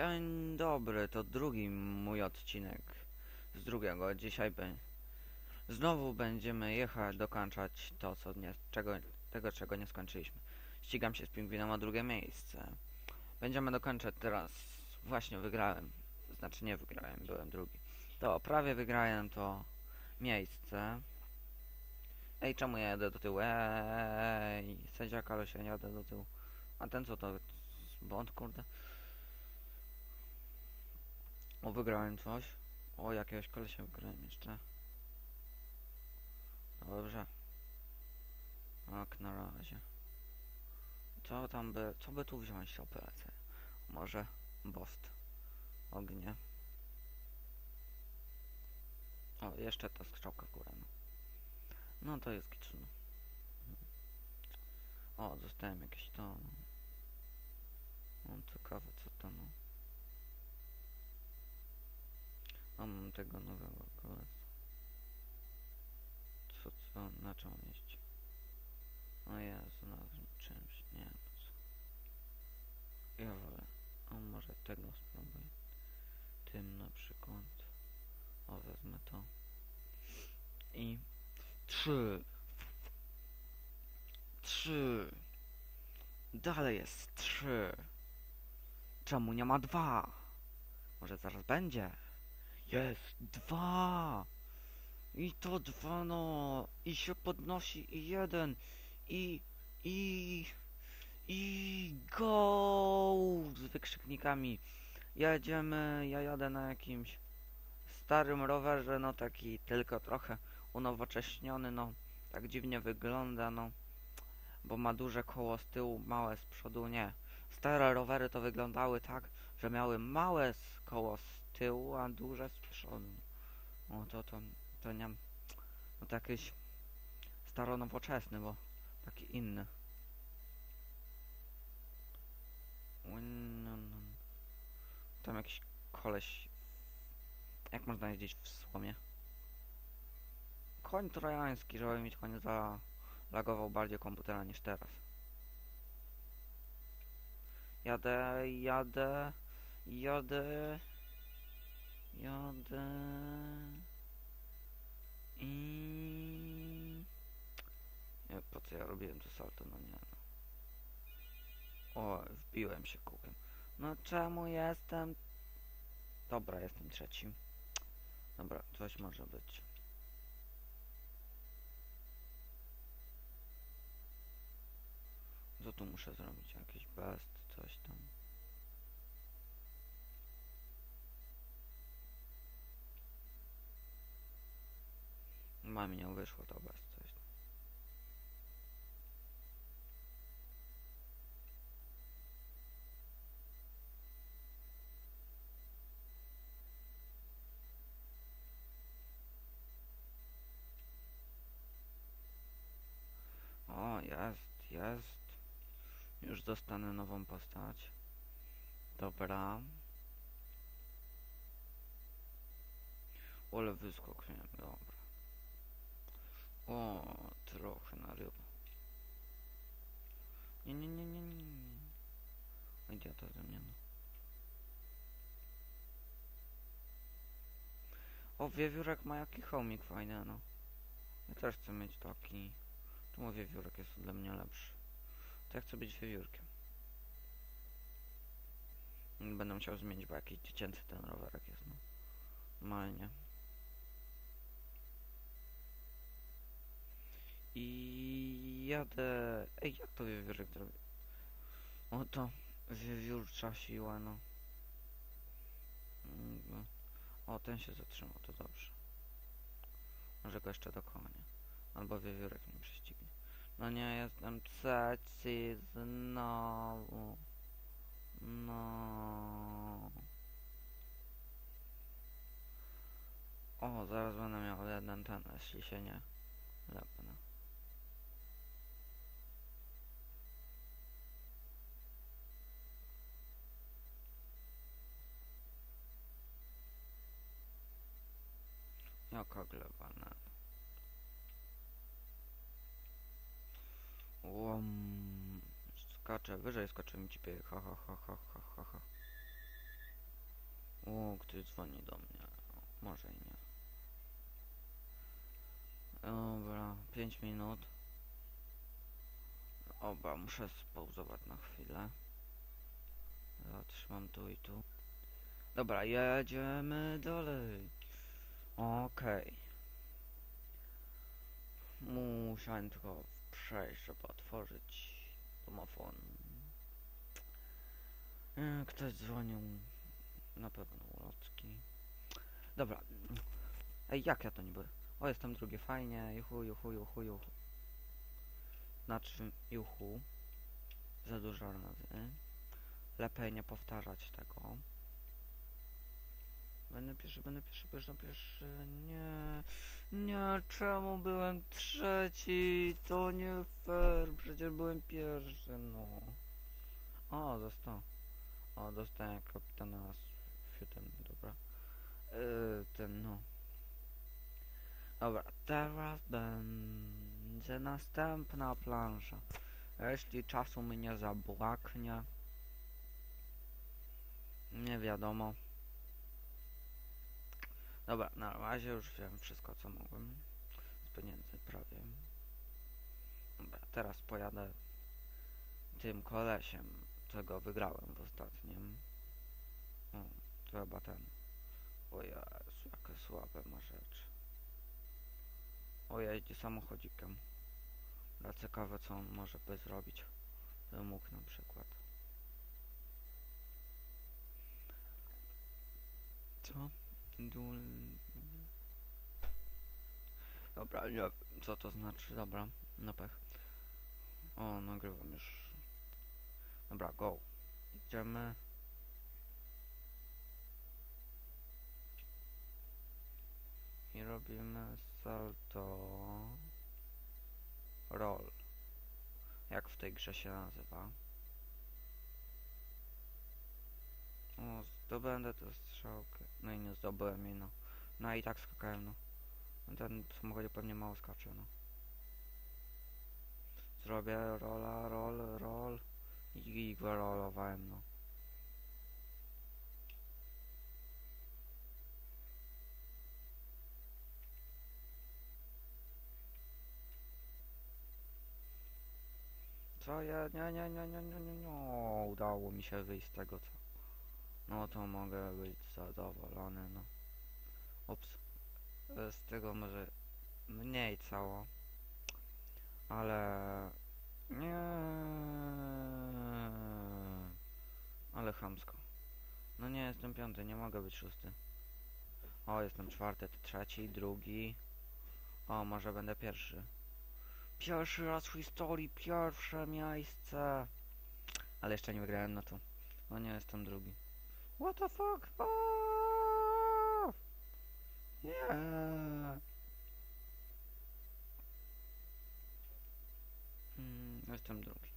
Dzień dobry, to drugi mój odcinek z drugiego. Dzisiaj be... znowu będziemy jechać, dokończać to, co nie, czego, tego, czego nie skończyliśmy. Ścigam się z pingwinem o drugie miejsce. Będziemy dokończać teraz. Właśnie wygrałem. Znaczy nie wygrałem, byłem drugi. To prawie wygrałem to miejsce. Ej, czemu ja jadę do tyłu? Ej, sędzia Kalo się nie jadę do tyłu. A ten co to? Błąd, kurde. O, wygrałem coś. O, jakiegoś kolesia wygrałem jeszcze. Dobrze. Tak, na razie. Co tam by, co by tu wziąć operację? Może Bost. Ognie. O, jeszcze ta strzałka w górę, no. No to jest kiczno. O, dostałem jakieś to, no. Mam ciekawe co to, no. Mam tego nowego kolesa. Co, co, na czym on jeździ? O Jezu, czymś, nie wiem co. Ja wolę, a może tego spróbuję. Tym na przykład. O, wezmę to. I trzy. Trzy. Dalej jest trzy. Czemu nie ma dwa? Może zaraz będzie. Jest dwa. I to dwa no. I się podnosi i jeden. I i i go z wykrzyknikami. Jedziemy, ja jadę na jakimś starym rowerze, no taki tylko trochę unowocześniony, no tak dziwnie wygląda, no bo ma duże koło z tyłu, małe z przodu, nie. Stare rowery to wyglądały tak, że miały małe koło z tyłu, a duże z przodu. O, to, to, to nie... No to jakiś staronowoczesny, bo taki inny. Winnon. Tam jakiś koleś... Jak można jeździć w słomie? Koń trojański, żeby mieć koń zalagował bardziej komputera niż teraz. Jadę, jadę, jadę, jadę i... Nie, po co ja robiłem to salto? No nie no. O, wbiłem się kółkiem. No czemu jestem... Dobra, jestem trzeci. Dobra, coś może być. Co tu muszę zrobić? Jakiś best, coś tam. Mam nie wyszło tam. O, jest, jest. Już dostanę nową postać. Dobra. Ole wyskok miałem, dobra. Nie, nie. nie. Idiota ze mnie, no. O, wiewiórek ma jaki chomik fajny, no. Ja też chcę mieć taki. Czemu wiewiórek jest dla mnie lepszy? To ja chcę być wiewiórkiem. Będę musiał zmienić, bo jakiś dziecięcy ten rowerek jest, no. Normalnie. I jadę... Ej, jak to wiewiórek zrobi? O to wiewiórcza siła, no. O, ten się zatrzymał, to dobrze. Może go jeszcze dokonię. Albo wiewiórek mnie prześcignie. No nie, jestem trzeci znowu. No. O, zaraz będę miał jeden ten, jeśli się nie lepnę. No. Łom. Skaczę, wyżej skoczę mi ci pie- ha ha ha ha ha ha ha. O, ktoś dzwoni do mnie. Może i nie. Dobra, 5 minut. Oba, muszę spauzować na chwilę. Zatrzymam tu i tu. Dobra, jedziemy dalej. Okej. Musiałem tylko przejść, żeby otworzyć domofon. E, Ktoś dzwonił. Na pewno ulotki. Dobra. Ej, jak ja to niby? O, jestem drugie, fajnie. Juhu, juhu, juhu, juhu. Znaczy, juhu. Za dużo razy. Lepiej nie powtarzać tego. Będę pierwszy, będę pierwszy, będę pierwszy. Nie. Nie, czemu byłem trzeci? To nie fair. Przecież byłem pierwszy, no. O, został. O, dostałem kapitana z fiutem, dobra. Yy, ten, no. Dobra, teraz będzie następna plansza. Jeśli czasu mi nie zabraknie. Nie wiadomo. Dobra, na razie już wiem wszystko co mogłem. Z pieniędzy prawie. Dobra, teraz pojadę tym kolesiem, czego wygrałem w ostatnim. O, to chyba ten. O Jezu, jakie słabe ma rzecz. O, jeździ samochodzikiem. Dobra, ciekawe co on może by zrobić. By mógł na przykład. Co? Dobra, nie co to znaczy, dobra, no pech. O, nagrywam już. Dobra, go. Idziemy. I robimy salto. Roll. Jak w tej grze się nazywa? O, zdobędę tę strzałkę. No i nie zdobyłem jej, no. No i tak skakałem, no. Ten w samochodzie pewnie mało skacze, no. Zrobię rola, roll, roll. I, i wyrolowałem, no. Co ja? Nie, nie, nie, nie, nie, nie, nie. Udało mi się wyjść z tego, co. No to mogę być zadowolony, no. Ups. E, Z tego może mniej cało. Ale... Nie. Ale chamsko. No nie, jestem piąty, nie mogę być szósty. O, jestem czwarty, trzeci, drugi. O, może będę pierwszy. Pierwszy raz w historii, pierwsze miejsce. Ale jeszcze nie wygrałem, no to... No nie, jestem drugi. What the fuck? Aaaa! Nie. Mm, jestem drugi.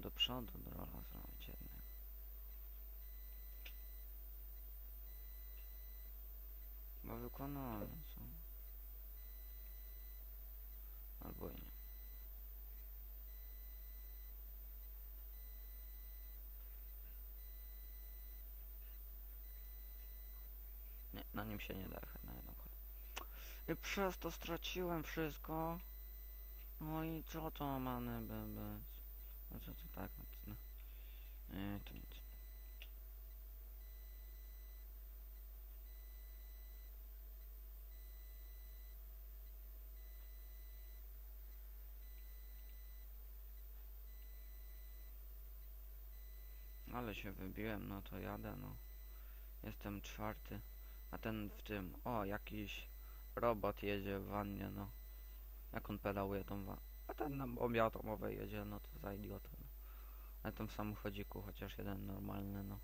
Do przodu rola zrobić jednak. Bo wykonałem co? Albo i nie. Nie, na nim się nie da na jedną. I przez to straciłem wszystko. No i co to mamy by być? No co to tak? No, to, no. Nie, to nic. Ale się wybiłem, no to jadę, no. Jestem czwarty. A ten w tym, o, jakiś robot jedzie w wannie, no. Jak on pedałuje tą wa... A ten na bombie atomowej jedzie, no to za idiotę, no. Ale ten w samochodziku chociaż jeden normalny, no.